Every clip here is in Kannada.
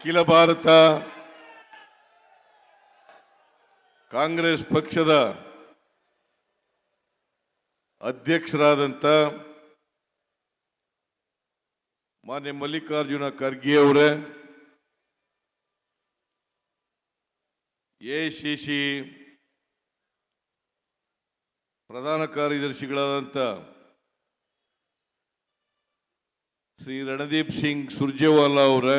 ಅಖಿಲ ಭಾರತ ಕಾಂಗ್ರೆಸ್ ಪಕ್ಷದ ಅಧ್ಯಕ್ಷರಾದಂಥ ಮಾನ್ಯ ಮಲ್ಲಿಕಾರ್ಜುನ ಖರ್ಗೆ ಅವರೇ, ಎ ಸಿ ಸಿ ಪ್ರಧಾನ ಕಾರ್ಯದರ್ಶಿಗಳಾದಂಥ ಶ್ರೀ ರಣದೀಪ್ ಸಿಂಗ್ ಸುರ್ಜೇವಾಲಾ ಅವರೇ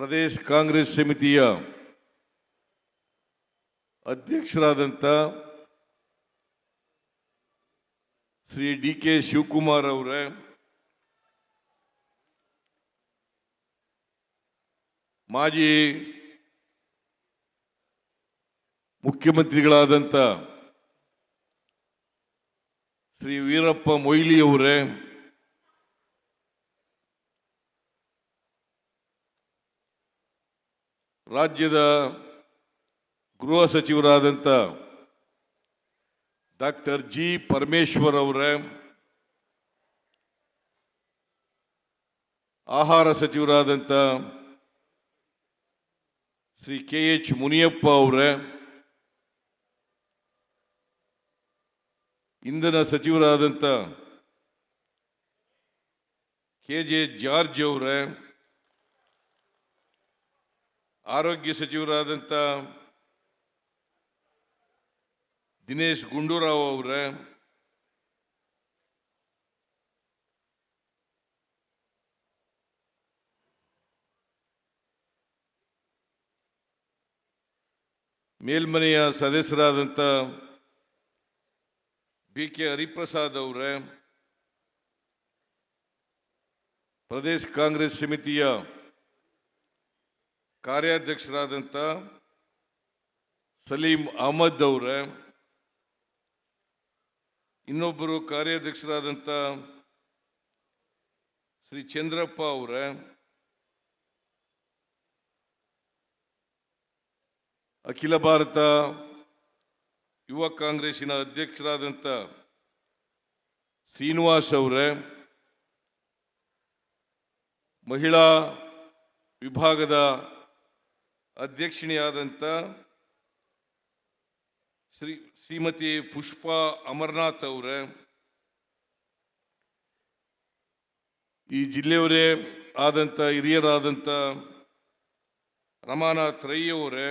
ಪ್ರದೇಶ್ ಕಾಂಗ್ರೆಸ್ ಸಮಿತಿಯ ಅಧ್ಯಕ್ಷರಾದಂಥ ಶ್ರೀ ಡಿ ಕೆ ಶಿವಕುಮಾರ್ ಅವರೇ, ಮಾಜಿ ಮುಖ್ಯಮಂತ್ರಿಗಳಾದಂಥ ಶ್ರೀ ವೀರಪ್ಪ ಮೊಯ್ಲಿ ಅವರೇ ರಾಜ್ಯದ ಗೃಹ ಸಚಿವರಾದಂಥ ಡಾಕ್ಟರ್ ಜಿ ಪರಮೇಶ್ವರ್ ಅವರ, ಆಹಾರ ಸಚಿವರಾದಂಥ ಶ್ರೀ ಕೆ ಎಚ್ ಮುನಿಯಪ್ಪ ಅವರ, ಇಂಧನ ಸಚಿವರಾದಂಥ ಕೆ ಜೆ ಜಾರ್ಜ್ ಅವರೇ ಆರೋಗ್ಯ ಸಚಿವರಾದಂಥ ದಿನೇಶ್ ಗುಂಡೂರಾವ್ ಅವರೇ ಮೇಲ್ಮನೆಯ ಸದಸ್ಯರಾದಂಥ ಬಿ ಕೆ ಹರಿಪ್ರಸಾದ್ ಅವರೇ ಪ್ರದೇಶ್ ಕಾಂಗ್ರೆಸ್ ಸಮಿತಿಯ ಕಾರ್ಯಾಧ್ಯಕ್ಷರಾದಂಥ ಸಲೀಂ ಅಹಮದ್ ಅವರ, ಇನ್ನೊಬ್ಬರು ಕಾರ್ಯಾಧ್ಯಕ್ಷರಾದಂಥ ಶ್ರೀ ಚಂದ್ರಪ್ಪ ಅವರ, ಅಖಿಲ ಭಾರತ ಯುವ ಕಾಂಗ್ರೆಸ್ಸಿನ ಅಧ್ಯಕ್ಷರಾದಂಥ ಶ್ರೀನಿವಾಸ್ ಅವರೇ, ಮಹಿಳಾ ವಿಭಾಗದ ಅಧ್ಯಕ್ಷಿಣಿಯಾದಂಥ ಶ್ರೀ, ಶ್ರೀಮತಿ ಪುಷ್ಪಾ ಅಮರನಾಥ್ ಅವರೇ, ಈ ಜಿಲ್ಲೆಯವರೇ ಆದಂಥ ಹಿರಿಯರಾದಂಥ ರಮಾನಾಥ್ ರೈ ಅವರೇ,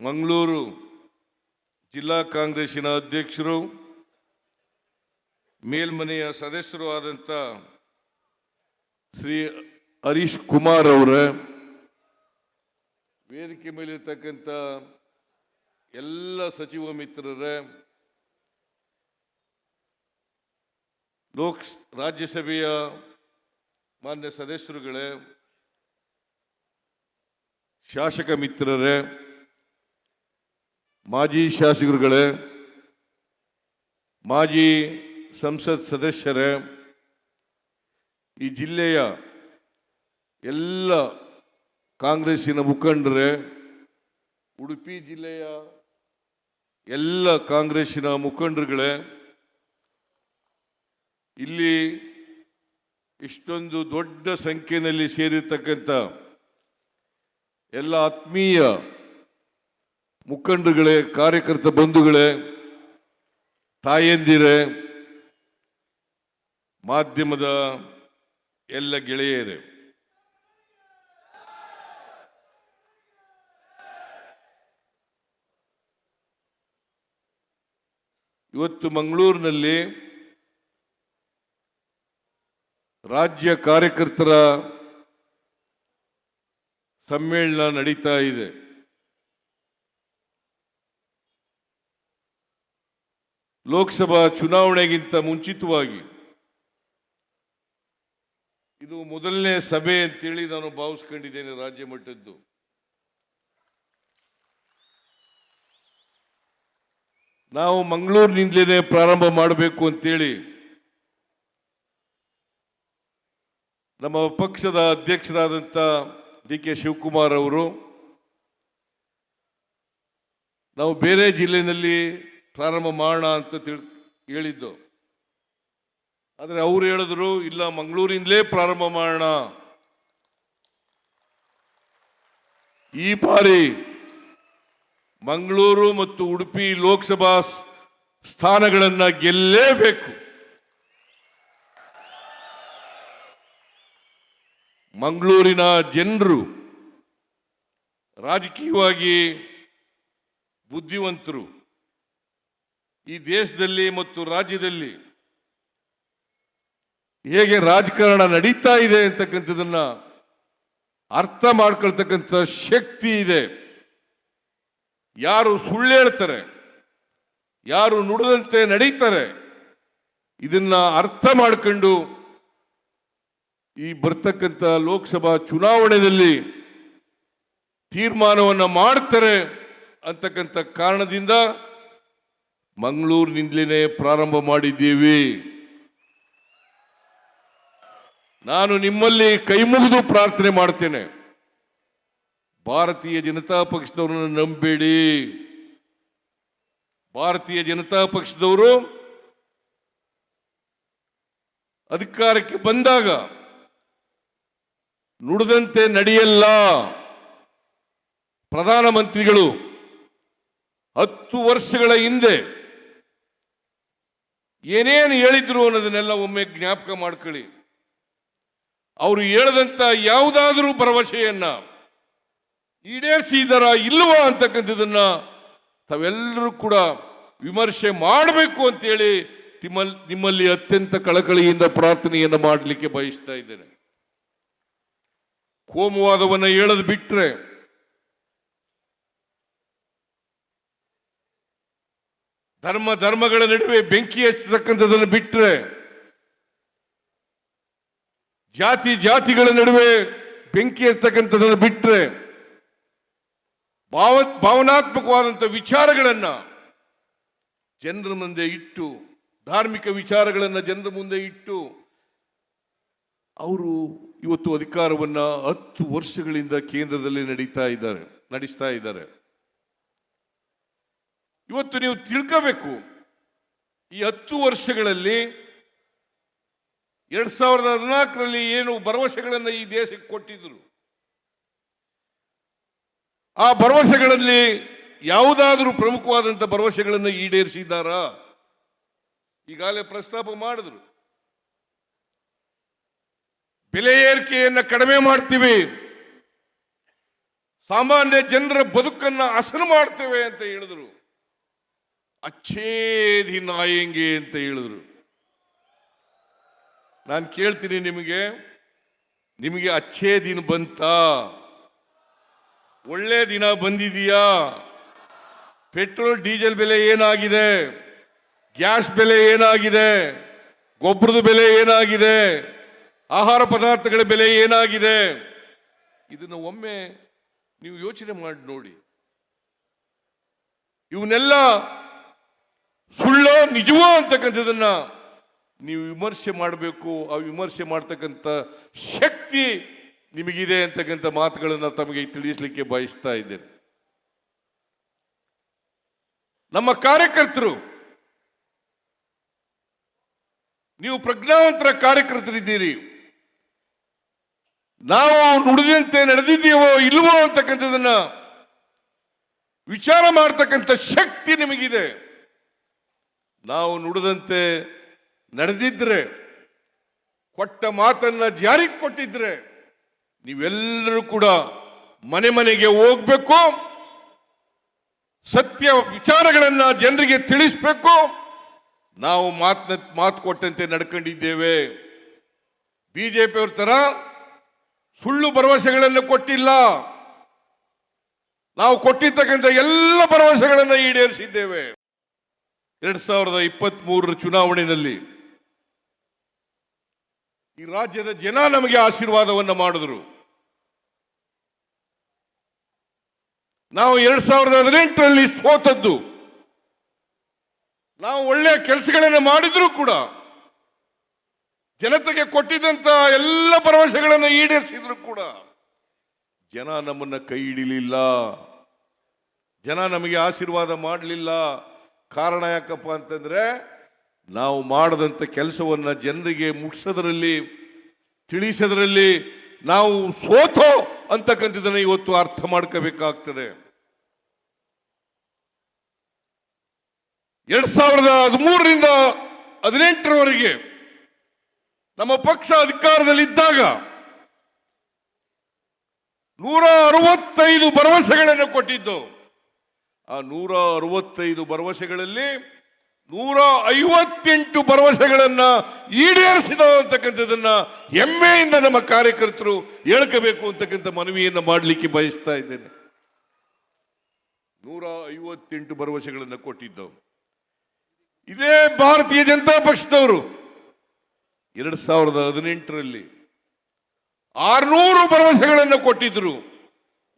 ಮಂಗಳೂರು ಜಿಲ್ಲಾ ಕಾಂಗ್ರೆಸ್ಸಿನ ಅಧ್ಯಕ್ಷರು, ಮೇಲ್ಮನೆಯ ಸದಸ್ಯರು ಆದಂಥ ಶ್ರೀ ಹರೀಶ್ ಕುಮಾರ್ ಅವರ, ವೇದಿಕೆ ಮೇಲಿರ್ತಕ್ಕಂಥ ಎಲ್ಲ ಸಚಿವ ಮಿತ್ರರ, ಲೋಕ್ ರಾಜ್ಯಸಭೆಯ ಮಾನ್ಯ ಸದಸ್ಯರುಗಳೇ, ಶಾಸಕ ಮಿತ್ರರೇ, ಮಾಜಿ ಶಾಸಕರುಗಳೇ, ಮಾಜಿ ಸಂಸತ್ ಸದಸ್ಯರೇ ಈ ಜಿಲ್ಲೆಯ ಎಲ್ಲ ಕಾಂಗ್ರೆಸ್ಸಿನ ಮುಖಂಡರೇ, ಉಡುಪಿ ಜಿಲ್ಲೆಯ ಎಲ್ಲ ಕಾಂಗ್ರೆಸ್ಸಿನ ಮುಖಂಡರುಗಳೇ, ಇಲ್ಲಿ ಇಷ್ಟೊಂದು ದೊಡ್ಡ ಸಂಖ್ಯೆಯಲ್ಲಿ ಸೇರಿರ್ತಕ್ಕಂಥ ಎಲ್ಲ ಆತ್ಮೀಯ ಮುಖಂಡರುಗಳೇ, ಕಾರ್ಯಕರ್ತ ಬಂಧುಗಳೇ, ತಾಯಂದಿರೇ, ಮಾಧ್ಯಮದ ಎಲ್ಲ ಗೆಳೆಯರೇ. ಇವತ್ತು ಮಂಗಳೂರಿನಲ್ಲಿ ರಾಜ್ಯ ಕಾರ್ಯಕರ್ತರ ಸಮ್ಮೇಳನ ನಡೀತಾ ಇದೆ. ಲೋಕಸಭಾ ಚುನಾವಣೆಗಿಂತ ಮುಂಚಿತವಾಗಿ ಇದು ಮೊದಲನೇ ಸಭೆ ಅಂತೇಳಿ ನಾನು ಭಾವಿಸ್ಕೊಂಡಿದ್ದೇನೆ ರಾಜ್ಯ ಮಟ್ಟದ್ದು. ನಾವು ಮಂಗಳೂರಿನಿಂದಲೇ ಪ್ರಾರಂಭ ಮಾಡಬೇಕು ಅಂತೇಳಿ ನಮ್ಮ ಪಕ್ಷದ ಅಧ್ಯಕ್ಷರಾದಂಥ ಡಿ ಕೆ ಶಿವಕುಮಾರ್ ಅವರು ನಾವು ಬೇರೆ ಜಿಲ್ಲೆಯಲ್ಲಿ ಪ್ರಾರಂಭ ಮಾಡೋಣ ಅಂತ ತಿಳ್ ಹೇಳಿದ್ದು. ಆದರೆ ಅವ್ರು ಹೇಳಿದ್ರು, ಇಲ್ಲ, ಮಂಗಳೂರಿಂದಲೇ ಪ್ರಾರಂಭ ಮಾಡೋಣ. ಈ ಬಾರಿ ಮಂಗಳೂರು ಮತ್ತು ಉಡುಪಿ ಲೋಕಸಭಾ ಸ್ಥಾನಗಳನ್ನು ಗೆಲ್ಲಲೇಬೇಕು ಮಂಗಳೂರಿನ ಜನರು ರಾಜಕೀಯವಾಗಿ ಬುದ್ಧಿವಂತರು. ಈ ದೇಶದಲ್ಲಿ ಮತ್ತು ರಾಜ್ಯದಲ್ಲಿ ಹೇಗೆ ರಾಜಕಾರಣ ನಡೀತಾ ಇದೆ ಅಂತಕ್ಕಂಥದನ್ನ ಅರ್ಥ ಮಾಡ್ಕೊಳ್ತಕ್ಕಂಥ ಶಕ್ತಿ ಇದೆ. ಯಾರು ಸುಳ್ಳು ಹೇಳ್ತಾರೆ, ಯಾರು ನುಡಿದಂತೆ ನಡೀತಾರೆ, ಇದನ್ನ ಅರ್ಥ ಮಾಡ್ಕೊಂಡು ಈ ಬರ್ತಕ್ಕಂಥ ಲೋಕಸಭಾ ಚುನಾವಣೆಯಲ್ಲಿ ತೀರ್ಮಾನವನ್ನು ಮಾಡ್ತಾರೆ ಅಂತಕ್ಕಂಥ ಕಾರಣದಿಂದ ಮಂಗಳೂರಿನಿಂದಲೇ ಪ್ರಾರಂಭ ಮಾಡಿದ್ದೀವಿ. ನಾನು ನಿಮ್ಮಲ್ಲಿ ಕೈ ಮುಗಿದು ಪ್ರಾರ್ಥನೆ ಮಾಡ್ತೇನೆ. ಭಾರತೀಯ ಜನತಾ ಪಕ್ಷದವರನ್ನು ನಂಬೇಡಿ. ಭಾರತೀಯ ಜನತಾ ಪಕ್ಷದವರು ಅಧಿಕಾರಕ್ಕೆ ಬಂದಾಗ ನುಡಿದಂತೆ ನಡೆಯಲ್ಲ. ಪ್ರಧಾನಮಂತ್ರಿಗಳು ಹತ್ತು ವರ್ಷಗಳ ಹಿಂದೆ ಏನೇನು ಹೇಳಿದ್ರು ಅನ್ನೋದನ್ನೆಲ್ಲ ಒಮ್ಮೆ ಜ್ಞಾಪಕ ಮಾಡ್ಕೊಳ್ಳಿ. ಅವರು ಹೇಳದಂತ ಯಾವುದಾದ್ರೂ ಭರವಸೆಯನ್ನ ಈಡೇರಿಸಿದಾರ ಇಲ್ವಾ ಅಂತಕ್ಕಂಥದ್ದನ್ನ ತಾವೆಲ್ಲರೂ ಕೂಡ ವಿಮರ್ಶೆ ಮಾಡಬೇಕು ಅಂತೇಳಿ ತಿಮ್ಮಲ್, ನಿಮ್ಮಲ್ಲಿ ಅತ್ಯಂತ ಕಳಕಳಿಯಿಂದ ಪ್ರಾರ್ಥನೆಯನ್ನು ಮಾಡಲಿಕ್ಕೆ ಬಯಸ್ತಾ ಇದ್ದೇನೆ. ಕೋಮುವಾದವನ್ನು ಹೇಳದ್ ಬಿಟ್ರೆ ಧರ್ಮ ಧರ್ಮಗಳ ನಡುವೆ ಬೆಂಕಿ ಹಚ್ಚತಕ್ಕಂಥದನ್ನು ಬಿಟ್ರೆ ಜಾತಿ ಜಾತಿಗಳ ನಡುವೆ ಬೆಂಕಿ ಇರ್ತಕ್ಕಂಥದ್ದನ್ನು ಬಿಟ್ಟರೆ ಭಾವ ಭಾವನಾತ್ಮಕವಾದಂಥ ವಿಚಾರಗಳನ್ನ ಜನರ ಮುಂದೆ ಇಟ್ಟು, ಧಾರ್ಮಿಕ ವಿಚಾರಗಳನ್ನು ಜನರ ಮುಂದೆ ಇಟ್ಟು ಅವರು ಇವತ್ತು ಅಧಿಕಾರವನ್ನ ಹತ್ತು ವರ್ಷಗಳಿಂದ ಕೇಂದ್ರದಲ್ಲಿ ನಡೀತಾ ಇದ್ದಾರೆ, ನಡೆಸ್ತಾ ಇದ್ದಾರೆ. ಇವತ್ತು ನೀವು ತಿಳ್ಕೋಬೇಕು, ಈ ಹತ್ತು ವರ್ಷಗಳಲ್ಲಿ ಎರಡ್ ಸಾವಿರದ ಹದಿನಾಲ್ಕರಲ್ಲಿ ಏನು ಭರವಸೆಗಳನ್ನು ಈ ದೇಶಕ್ಕೆ ಕೊಟ್ಟಿದ್ರು? ಆ ಭರವಸೆಗಳಲ್ಲಿ ಯಾವುದಾದರೂ ಪ್ರಮುಖವಾದಂಥ ಭರವಸೆಗಳನ್ನು ಈಡೇರಿಸಿದ್ದಾರಾ? ಈಗಾಗಲೇ ಪ್ರಸ್ತಾಪ ಮಾಡಿದ್ರು. ಬೆಲೆ ಏರಿಕೆಯನ್ನು ಕಡಿಮೆ ಮಾಡ್ತೀವಿ. ಸಾಮಾನ್ಯ ಜನರ ಬದುಕನ್ನ ಹಸನು ಮಾಡ್ತೇವೆ ಅಂತ ಹೇಳಿದ್ರು. ಅಚ್ಛೇದಿ ನಾಯಂಗೆ ಅಂತ ಹೇಳಿದ್ರು. ನಾನು ಕೇಳ್ತೀನಿ ನಿಮಗೆ. ನಿಮಗೆ ಅಚ್ಚೇ ದಿನ ಬಂತಾ. ಒಳ್ಳೆ ದಿನ ಬಂದಿದೆಯಾ? ಪೆಟ್ರೋಲ್, ಡೀಸೆಲ್ ಬೆಲೆ ಏನಾಗಿದೆ? ಗ್ಯಾಸ್ ಬೆಲೆ ಏನಾಗಿದೆ? ಗೊಬ್ಬರದ ಬೆಲೆ ಏನಾಗಿದೆ? ಆಹಾರ ಪದಾರ್ಥಗಳ ಬೆಲೆ ಏನಾಗಿದೆ? ಇದನ್ನು ಒಮ್ಮೆ ನೀವು ಯೋಚನೆ ಮಾಡಿ ನೋಡಿ. ಇವನ್ನೆಲ್ಲ ಸುಳ್ಳೋ, ನಿಜವೋ ಅಂತಕ್ಕಂಥದ್ದನ್ನ ನೀವು ವಿಮರ್ಶೆ ಮಾಡಬೇಕು, ಆ ವಿಮರ್ಶೆ ಮಾಡ್ತಕ್ಕಂಥ ಶಕ್ತಿ ನಿಮಗಿದೆ ಅಂತಕ್ಕಂಥ ಮಾತುಗಳನ್ನು ತಮಗೆ ತಿಳಿಸಲಿಕ್ಕೆ ಬಯಸ್ತಾ ಇದ್ದೇನೆ. ನಮ್ಮ ಕಾರ್ಯಕರ್ತರು, ನೀವು ಪ್ರಜ್ಞಾವಂತರ ಕಾರ್ಯಕರ್ತರಿದ್ದೀರಿ. ನಾವು ನುಡಿದಂತೆ ನಡೆದಿದ್ದೀವೋ ಇಲ್ವೋ ಅಂತಕ್ಕಂಥದನ್ನ ವಿಚಾರ ಮಾಡ್ತಕ್ಕಂಥ ಶಕ್ತಿ ನಿಮಗಿದೆ. ನಾವು ನುಡಿದಂತೆ ನಡೆದಿದ್ರೆ, ಕೊಟ್ಟ ಮಾತನ್ನ ಜಾರಿಗೆ ಕೊಟ್ಟಿದ್ರೆ, ನೀವೆಲ್ಲರೂ ಕೂಡ ಮನೆ ಮನೆಗೆ ಹೋಗ್ಬೇಕು, ಸತ್ಯ ವಿಚಾರಗಳನ್ನ ಜನರಿಗೆ ತಿಳಿಸ್ಬೇಕು. ನಾವು ಮಾತನ್ನ ಮಾತು ಕೊಟ್ಟಂತೆ ನಡ್ಕೊಂಡಿದ್ದೇವೆ. ಬಿಜೆಪಿಯವ್ರ ತರ ಸುಳ್ಳು ಭರವಸೆಗಳನ್ನು ಕೊಟ್ಟಿಲ್ಲ. ನಾವು ಕೊಟ್ಟಿರ್ತಕ್ಕಂಥ ಎಲ್ಲ ಭರವಸೆಗಳನ್ನು ಈಡೇರಿಸಿದ್ದೇವೆ. ಎರಡ್ ಸಾವಿರದ ಇಪ್ಪತ್ತ್ ಚುನಾವಣೆಯಲ್ಲಿ ಈ ರಾಜ್ಯದ ಜನ ನಮಗೆ ಆಶೀರ್ವಾದವನ್ನು ಮಾಡಿದ್ರು. ನಾವು ಎರಡ್ ಸಾವಿರದ ಹದಿನೆಂಟರಲ್ಲಿ ಸೋತದ್ದು. ನಾವು ಒಳ್ಳೆಯ ಕೆಲಸಗಳನ್ನು ಮಾಡಿದ್ರೂ ಕೂಡ ಜನತೆಗೆ ಕೊಟ್ಟಿದ್ದಂತ ಎಲ್ಲ ಭರವಸೆಗಳನ್ನು ಈಡೇರಿಸಿದ್ರು ಕೂಡ ಜನ ನಮ್ಮನ್ನ ಕೈ ಹಿಡಿಲಿಲ್ಲ. ಜನ ನಮಗೆ ಆಶೀರ್ವಾದ ಮಾಡಲಿಲ್ಲ. ಕಾರಣ ಯಾಕಪ್ಪ ಅಂತಂದ್ರೆ ನಾವು ಮಾಡದಂಥ ಕೆಲಸವನ್ನು ಜನರಿಗೆ ಮುಟ್ಸೋದ್ರಲ್ಲಿ, ತಿಳಿಸೋದ್ರಲ್ಲಿ ನಾವು ಸೋತೋ ಅಂತಕ್ಕಂಥದ್ದನ್ನು ಇವತ್ತು ಅರ್ಥ ಮಾಡ್ಕೋಬೇಕಾಗ್ತದೆ. ಎರಡ್ ಸಾವಿರದ ಹದಿಮೂರರಿಂದ ಹದಿನೆಂಟರವರೆಗೆ ನಮ್ಮ ಪಕ್ಷ ಅಧಿಕಾರದಲ್ಲಿದ್ದಾಗ ನೂರ ಅರವತ್ತೈದು ಭರವಸೆಗಳನ್ನು ಕೊಟ್ಟಿದ್ದು. ಆ ನೂರ ಅರವತ್ತೈದು ಭರವಸೆಗಳಲ್ಲಿ ನೂರ ಐವತ್ತೆಂಟು ಭರವಸೆಗಳನ್ನ ಈಡೇರಿಸಿದ ಅಂತಕ್ಕಂಥದ್ದನ್ನ ಹೆಮ್ಮೆಯಿಂದ ನಮ್ಮ ಕಾರ್ಯಕರ್ತರು ಹೇಳ್ಕೋಬೇಕು ಅಂತಕ್ಕಂಥ ಮನವಿಯನ್ನು ಮಾಡಲಿಕ್ಕೆ ಬಯಸ್ತಾ ಇದ್ದೇನೆ. ನೂರ ಐವತ್ತೆಂಟು ಭರವಸೆಗಳನ್ನು ಕೊಟ್ಟಿದ್ದವು ಇದೇ ಭಾರತೀಯ ಜನತಾ ಪಕ್ಷದವರು. ಎರಡ್ ಸಾವಿರದ ಹದಿನೆಂಟರಲ್ಲಿ ಆರ್ನೂರು ಭರವಸೆಗಳನ್ನು ಕೊಟ್ಟಿದ್ರು.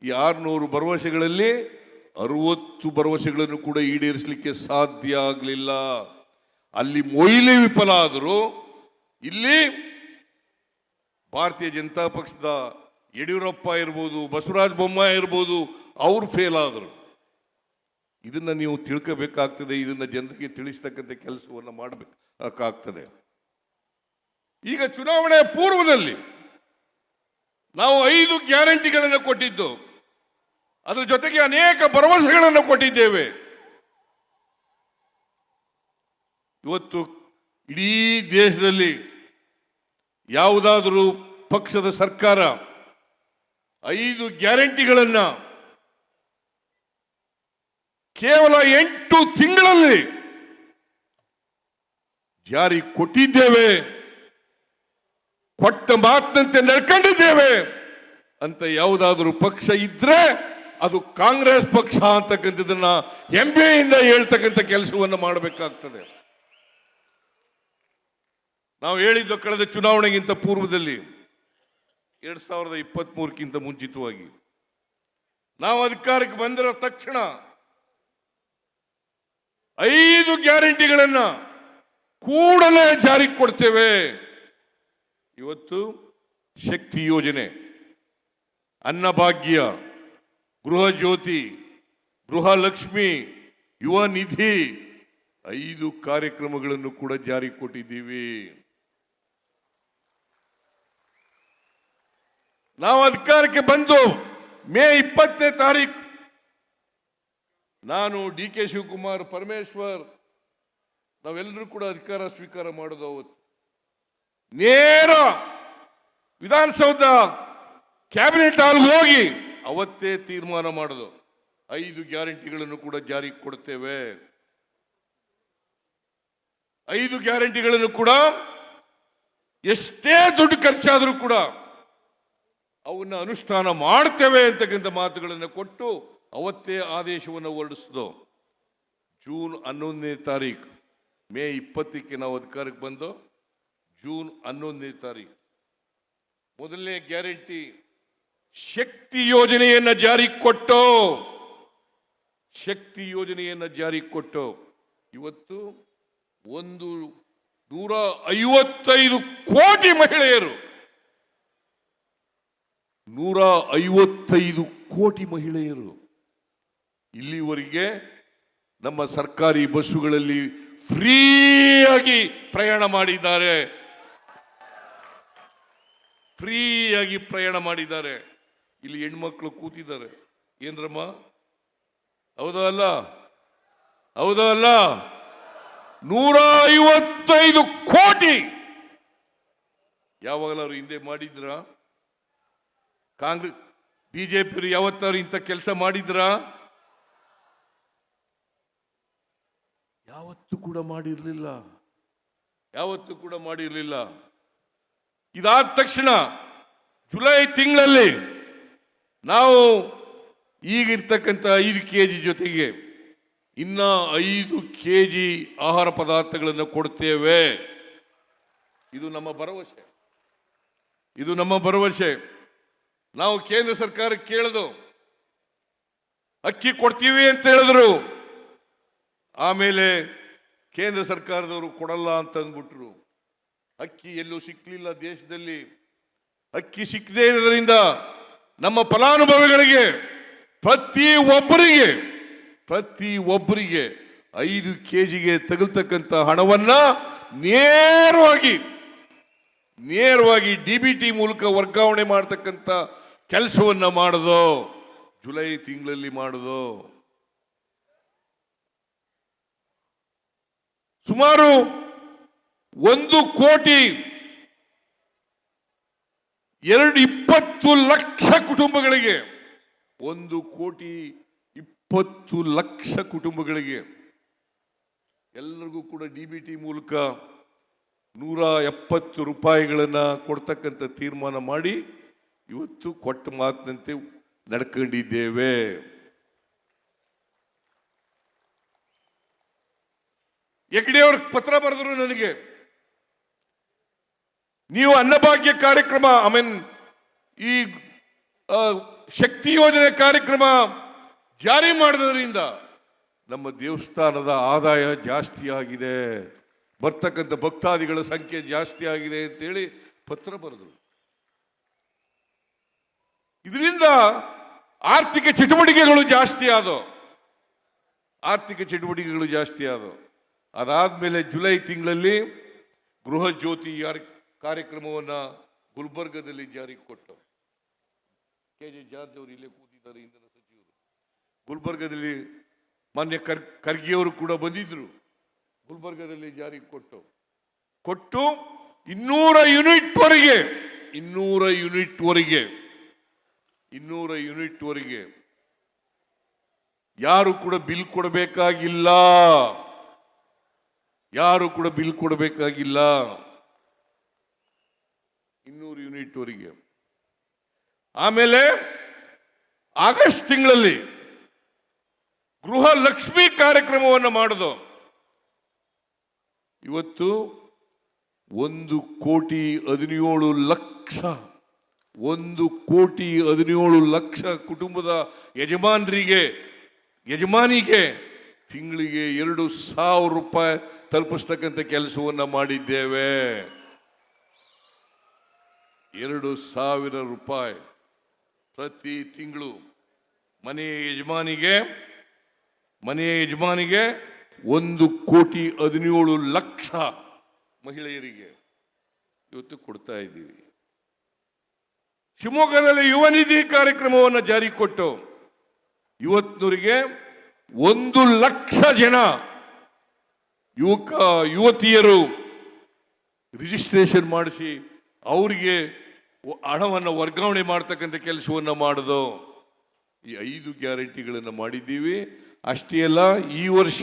ಈ ಆರ್ನೂರು ಭರವಸೆಗಳಲ್ಲಿ ಅರವತ್ತು ಭರವಸೆಗಳನ್ನು ಕೂಡ ಈಡೇರಿಸಲಿಕ್ಕೆ ಸಾಧ್ಯ ಆಗಲಿಲ್ಲ. ಅಲ್ಲಿ ಮೊಯ್ಲಿ ವಿಫಲ ಆದರೂ, ಇಲ್ಲಿ ಭಾರತೀಯ ಜನತಾ ಪಕ್ಷದ ಯಡಿಯೂರಪ್ಪ ಇರ್ಬೋದು, ಬಸವರಾಜ ಬೊಮ್ಮಾಯಿ ಇರ್ಬೋದು, ಅವರು ಫೇಲ್ ಆದರು. ಇದನ್ನು ನೀವು ತಿಳ್ಕೋಬೇಕಾಗ್ತದೆ, ಇದನ್ನು ಜನರಿಗೆ ತಿಳಿಸ್ತಕ್ಕಂಥ ಕೆಲಸವನ್ನು ಮಾಡಬೇಕಾಗ್ತದೆ. ಈಗ ಚುನಾವಣೆ ಪೂರ್ವದಲ್ಲಿ ನಾವು ಐದು ಗ್ಯಾರಂಟಿಗಳನ್ನು ಕೊಟ್ಟಿದ್ದು ಅದರ ಜೊತೆಗೆ ಅನೇಕ ಭರವಸೆಗಳನ್ನು ಕೊಟ್ಟಿದ್ದೇವೆ. ಇವತ್ತು ಇಡೀ ದೇಶದಲ್ಲಿ ಯಾವುದಾದರೂ ಪಕ್ಷದ ಸರ್ಕಾರ ಐದು ಗ್ಯಾರಂಟಿಗಳನ್ನ ಕೇವಲ ಎಂಟು ತಿಂಗಳಲ್ಲಿ ಜಾರಿ ಕೊಟ್ಟಿದ್ದೇವೆ, ಕೊಟ್ಟ ಮಾತಿನಂತೆ ನಡ್ಕೊಂಡಿದ್ದೇವೆ ಅಂತ ಯಾವುದಾದ್ರೂ ಪಕ್ಷ ಇದ್ರೆ ಅದು ಕಾಂಗ್ರೆಸ್ ಪಕ್ಷ ಅಂತಕ್ಕಂಥದ್ದನ್ನ ಹೆಮ್ಮೆಯಿಂದ ಹೇಳ್ತಕ್ಕಂಥ ಕೆಲಸವನ್ನು ಮಾಡಬೇಕಾಗ್ತದೆ. ನಾವು ಹೇಳಿದ್ದು ಕಳೆದ ಚುನಾವಣೆಗಿಂತ ಪೂರ್ವದಲ್ಲಿ ಎರಡ್ ಸಾವಿರದ ಇಪ್ಪತ್ತ್ ಮೂರಕ್ಕಿಂತ ಮುಂಚಿತವಾಗಿ. ನಾವು ಅಧಿಕಾರಕ್ಕೆ ಬಂದಿರೋ ತಕ್ಷಣ ಐದು ಗ್ಯಾರಂಟಿಗಳನ್ನ ಕೂಡಲೇ ಜಾರಿಗೆ ಕೊಡ್ತೇವೆ. ಇವತ್ತು ಶಕ್ತಿ ಯೋಜನೆ, ಅನ್ನಭಾಗ್ಯ ಗೃಹ ಗೃಹಲಕ್ಷ್ಮಿ ಗೃಹ ಲಕ್ಷ್ಮಿ ಯುವ ನಿಧಿ ಐದು ಕಾರ್ಯಕ್ರಮಗಳನ್ನು ಕೂಡ ಜಾರಿ ಕೊಟ್ಟಿದ್ದೀವಿ. ನಾವು ಅಧಿಕಾರಕ್ಕೆ ಬಂದು ಮೇ ಇಪ್ಪತ್ತನೇ ತಾರೀಕು ನಾನು ಡಿ ಕೆ ಶಿವಕುಮಾರ್ ಪರಮೇಶ್ವರ್, ನಾವೆಲ್ಲರೂ ಕೂಡ ಅಧಿಕಾರ ಸ್ವೀಕಾರ ಮಾಡೋದು ಅವತ್ತು. ನೇರ ವಿಧಾನಸೌಧ, ಕ್ಯಾಬಿನೆಟ್ ಹಾಲ್ಗೆ ಹೋಗಿ ಅವತ್ತೇ ತೀರ್ಮಾನ ಮಾಡೋದು. ಐದು ಗ್ಯಾರಂಟಿಗಳನ್ನು ಕೂಡ ಜಾರಿಗೆ ಕೊಡ್ತೇವೆ. ಐದು ಗ್ಯಾರಂಟಿಗಳನ್ನು ಕೂಡ ಎಷ್ಟೇ ದುಡ್ಡು ಖರ್ಚಾದರೂ ಕೂಡ ಅವನ್ನ ಅನುಷ್ಠಾನ ಮಾಡ್ತೇವೆ ಅಂತಕ್ಕಂಥ ಮಾತುಗಳನ್ನು ಕೊಟ್ಟು ಅವತ್ತೇ ಆದೇಶವನ್ನು ಹೊರಡಿಸಿದು. ಜೂನ್ ಹನ್ನೊಂದನೇ ತಾರೀಕು ಮೇ ಇಪ್ಪತ್ತಕ್ಕೆ ನಾವು ಅಧಿಕಾರಕ್ಕೆ ಬಂದು ಜೂನ್ ಹನ್ನೊಂದನೇ ತಾರೀಕು ಮೊದಲನೇ ಗ್ಯಾರಂಟಿ ಶಕ್ತಿ ಯೋಜನೆಯನ್ನ ಜಾರಿ ಕೊಟ್ಟು, ಶಕ್ತಿ ಯೋಜನೆಯನ್ನ ಜಾರಿ ಕೊಟ್ಟು, ಇವತ್ತು ಒಂದು ನೂರ ಐವತ್ತೈದು ಕೋಟಿ ಮಹಿಳೆಯರು, ನೂರ ಐವತ್ತೈದು ಕೋಟಿ ಮಹಿಳೆಯರು ಇಲ್ಲಿವರೆಗೆ ನಮ್ಮ ಸರ್ಕಾರಿ ಬಸ್ಸುಗಳಲ್ಲಿ ಫ್ರೀಯಾಗಿ ಪ್ರಯಾಣ ಮಾಡಿದ್ದಾರೆ. ಫ್ರೀಯಾಗಿ ಪ್ರಯಾಣ ಮಾಡಿದ್ದಾರೆ. ಇಲ್ಲಿ ಹೆಣ್ಮಕ್ಳು ಕೂತಿದ್ದಾರೆ. ಏನ್ರಮ್ಮ? ಹೌದಾ ಅಲ್ಲ? ಹೌದಾ ಅಲ್ಲ? ನೂರ ಐವತ್ತೈದು ಕೋಟಿ! ಯಾವಾಗಲಾದ್ರು ಹಿಂದೆ ಮಾಡಿದ್ರ? ಕಾಂಗ್ರೆಸ್ ಬಿಜೆಪಿ ಯಾವತ್ತಾರು ಇಂಥ ಕೆಲಸ ಮಾಡಿದ್ರ? ಯಾವತ್ತೂ ಕೂಡ ಮಾಡಿರಲಿಲ್ಲ. ಯಾವತ್ತೂ ಕೂಡ ಮಾಡಿರಲಿಲ್ಲ. ಇದಾದ ತಕ್ಷಣ ಜುಲೈ ತಿಂಗಳಲ್ಲಿ ನಾವು ಈಗಿರ್ತಕ್ಕಂಥ ಐದು ಕೆ ಜಿ ಜೊತೆಗೆ ಇನ್ನ ಐದು ಕೆ ಜಿ ಆಹಾರ ಪದಾರ್ಥಗಳನ್ನು ಕೊಡ್ತೇವೆ. ಇದು ನಮ್ಮ ಭರವಸೆ. ಇದು ನಮ್ಮ ಭರವಸೆ. ನಾವು ಕೇಂದ್ರ ಸರ್ಕಾರ ಕೇಳಿದು ಅಕ್ಕಿ ಕೊಡ್ತೀವಿ ಅಂತ ಹೇಳಿದ್ರು. ಆಮೇಲೆ ಕೇಂದ್ರ ಸರ್ಕಾರದವರು ಕೊಡಲ್ಲ ಅಂತ ಅಂದ್ಬಿಟ್ರು. ಅಕ್ಕಿ ಎಲ್ಲೂ ಸಿಕ್ಕಲಿಲ್ಲ ದೇಶದಲ್ಲಿ. ಅಕ್ಕಿ ಸಿಕ್ಕದೇ ಇರೋದ್ರಿಂದ ನಮ್ಮ ಫಲಾನುಭವಿಗಳಿಗೆ, ಪ್ರತಿ ಒಬ್ಬರಿಗೆ ಪ್ರತಿ ಒಬ್ಬರಿಗೆ ಐದು ಕೆಜಿಗೆ ತಗಲ್ತಕ್ಕಂಥ ಹಣವನ್ನ ನೇರವಾಗಿ ನೇರವಾಗಿ ಡಿ ಬಿ ಟಿ ಮೂಲಕ ವರ್ಗಾವಣೆ ಮಾಡತಕ್ಕಂಥ ಕೆಲಸವನ್ನ ಮಾಡೋದು, ಜುಲೈ ತಿಂಗಳಲ್ಲಿ ಮಾಡೋದು. ಸುಮಾರು ಒಂದು ಕೋಟಿ ಎರಡು ಇಪ್ಪತ್ತು ಲಕ್ಷ ಕುಟುಂಬಗಳಿಗೆ, ಒಂದು ಕೋಟಿ ಇಪ್ಪತ್ತು ಲಕ್ಷ ಕುಟುಂಬಗಳಿಗೆ, ಎಲ್ಲರಿಗೂ ಕೂಡ ಡಿ ಬಿ ಟಿ ಮೂಲಕ ನೂರ ಎಪ್ಪತ್ತು ರೂಪಾಯಿಗಳನ್ನು ಕೊಡ್ತಕ್ಕಂಥ ತೀರ್ಮಾನ ಮಾಡಿ ಇವತ್ತು ಕೊಟ್ಟ ಮಾತಿನಂತೆ ನಡ್ಕೊಂಡಿದ್ದೇವೆ. ಹೆಗ್ಡೆ ಅವ್ರಿಗೆ ಪತ್ರ ಬರೆದ್ರು ನನಗೆ. ನೀವು ಅನ್ನಭಾಗ್ಯ ಕಾರ್ಯಕ್ರಮ ಐ ಮೀನ್ ಈ ಶಕ್ತಿ ಯೋಜನೆ ಕಾರ್ಯಕ್ರಮ ಜಾರಿ ಮಾಡಿದ್ರಿಂದ ನಮ್ಮ ದೇವಸ್ಥಾನದ ಆದಾಯ ಜಾಸ್ತಿ ಆಗಿದೆ. ಬರ್ತಕ್ಕಂಥ ಭಕ್ತಾದಿಗಳ ಸಂಖ್ಯೆ ಜಾಸ್ತಿ ಆಗಿದೆ ಅಂತೇಳಿ ಪತ್ರ ಬರೆದರು. ಇದರಿಂದ ಆರ್ಥಿಕ ಚಟುವಟಿಕೆಗಳು ಜಾಸ್ತಿ ಆದವು. ಆರ್ಥಿಕ ಚಟುವಟಿಕೆಗಳು ಜಾಸ್ತಿ ಆದವು. ಅದಾದ್ಮೇಲೆ ಜುಲೈ ತಿಂಗಳಲ್ಲಿ ಗೃಹ ಜ್ಯೋತಿ ಯಾರ್- ಕಾರ್ಯಕ್ರಮವನ್ನ ಗುಲ್ಬರ್ಗದಲ್ಲಿ ಜಾರಿಗೆ ಕೊಟ್ಟು ಕೆ ಜೆ ಜಾರ್ಜ್ ಅವರು ಇಲ್ಲೇ ಕೂತಿದ್ದಾರೆ, ಇಂಧನ ಸಚಿವರು. ಗುಲ್ಬರ್ಗದಲ್ಲಿ ಮಾನ್ಯ ಕರ್ ಖರ್ಗೆಯವರು ಕೂಡ ಬಂದಿದ್ದರು ಗುಲ್ಬರ್ಗದಲ್ಲಿ ಜಾರಿಗೆ ಕೊಟ್ಟು. ಕೊಟ್ಟು ಇನ್ನೂರ ಯೂನಿಟ್ವರೆಗೆ ಇನ್ನೂರ ಯೂನಿಟ್ವರೆಗೆ ಇನ್ನೂರ ಯೂನಿಟ್ವರೆಗೆ ಯಾರು ಕೂಡ ಬಿಲ್ ಕೊಡಬೇಕಾಗಿಲ್ಲ. ಯಾರು ಕೂಡ ಬಿಲ್ ಕೊಡಬೇಕಾಗಿಲ್ಲ. ಇನ್ನೂರು ಯೂನಿಟ್ ವರೆಗೆ ಆಮೇಲೆ ಆಗಸ್ಟ್ ತಿಂಗಳಲ್ಲಿ ಗೃಹ ಲಕ್ಷ್ಮಿ ಕಾರ್ಯಕ್ರಮವನ್ನು ಮಾಡೋದು. ಇವತ್ತು ಒಂದು ಕೋಟಿ ಹದಿನೇಳು ಲಕ್ಷ, ಒಂದು ಕೋಟಿ ಹದಿನೇಳು ಲಕ್ಷ ಕುಟುಂಬದ ಯಜಮಾನರಿಗೆ, ಯಜಮಾನಿಗೆ ತಿಂಗಳಿಗೆ ಎರಡು ಸಾವಿರ ರೂಪಾಯಿ ತಲುಪಿಸ್ತಕ್ಕಂಥ ಕೆಲಸವನ್ನ ಮಾಡಿದ್ದೇವೆ. ಎರಡು ಸಾವಿರ ರೂಪಾಯಿ ಪ್ರತಿ ತಿಂಗಳು ಮನೆಯ ಯಜಮಾನಿಗೆ ಮನೆಯ ಯಜಮಾನಿಗೆ ಒಂದು ಕೋಟಿ ಹದಿನೇಳು ಲಕ್ಷ ಮಹಿಳೆಯರಿಗೆ ಇವತ್ತು ಕೊಡ್ತಾ ಇದ್ದೀವಿ. ಶಿವಮೊಗ್ಗದಲ್ಲಿ ಯುವ ನಿಧಿ ಕಾರ್ಯಕ್ರಮವನ್ನು ಜಾರಿ ಕೊಟ್ಟು ಇವತ್ತಿನವರಿಗೆ ಒಂದು ಲಕ್ಷ ಜನ ಯುವಕ, ಯುವತಿಯರು ರಿಜಿಸ್ಟ್ರೇಷನ್ ಮಾಡಿಸಿ ಅವರಿಗೆ ಹಣವನ್ನು ವರ್ಗಾವಣೆ ಮಾಡ್ತಕ್ಕಂಥ ಕೆಲಸವನ್ನು ಮಾಡೋದು. ಈ ಐದು ಗ್ಯಾರಂಟಿಗಳನ್ನು ಮಾಡಿದ್ದೀವಿ. ಅಷ್ಟೇ ಅಲ್ಲ, ಈ ವರ್ಷ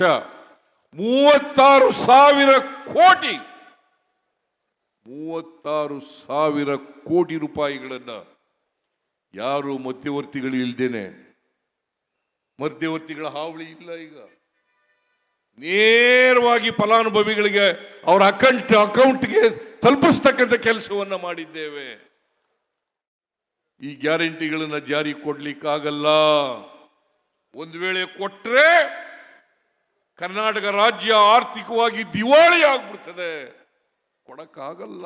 ಮೂವತ್ತಾರು ಸಾವಿರ ಕೋಟಿ, ಮೂವತ್ತಾರು ಸಾವಿರ ಕೋಟಿ ರೂಪಾಯಿಗಳನ್ನು ಯಾರು ಮಧ್ಯವರ್ತಿಗಳು ಇಲ್ದೇನೆ, ಮಧ್ಯವರ್ತಿಗಳ ಹಾವಳಿ ಇಲ್ಲ ಈಗ. ನೇರವಾಗಿ ಫಲಾನುಭವಿಗಳಿಗೆ ಅವರ ಅಕೌಂಟ್, ಅಕೌಂಟ್ಗೆ ತಲುಪಿಸ್ತಕ್ಕಂಥ ಕೆಲಸವನ್ನು ಮಾಡಿದ್ದೇವೆ. ಈ ಗ್ಯಾರಂಟಿಗಳನ್ನು ಜಾರಿ ಕೊಡ್ಲಿಕ್ಕಾಗಲ್ಲ. ಒಂದು ವೇಳೆ ಕೊಟ್ರೆ ಕರ್ನಾಟಕ ರಾಜ್ಯ ಆರ್ಥಿಕವಾಗಿ ದಿವಾಳಿ ಆಗ್ಬಿಡ್ತದೆ. ಕೊಡಕ್ಕಾಗಲ್ಲ.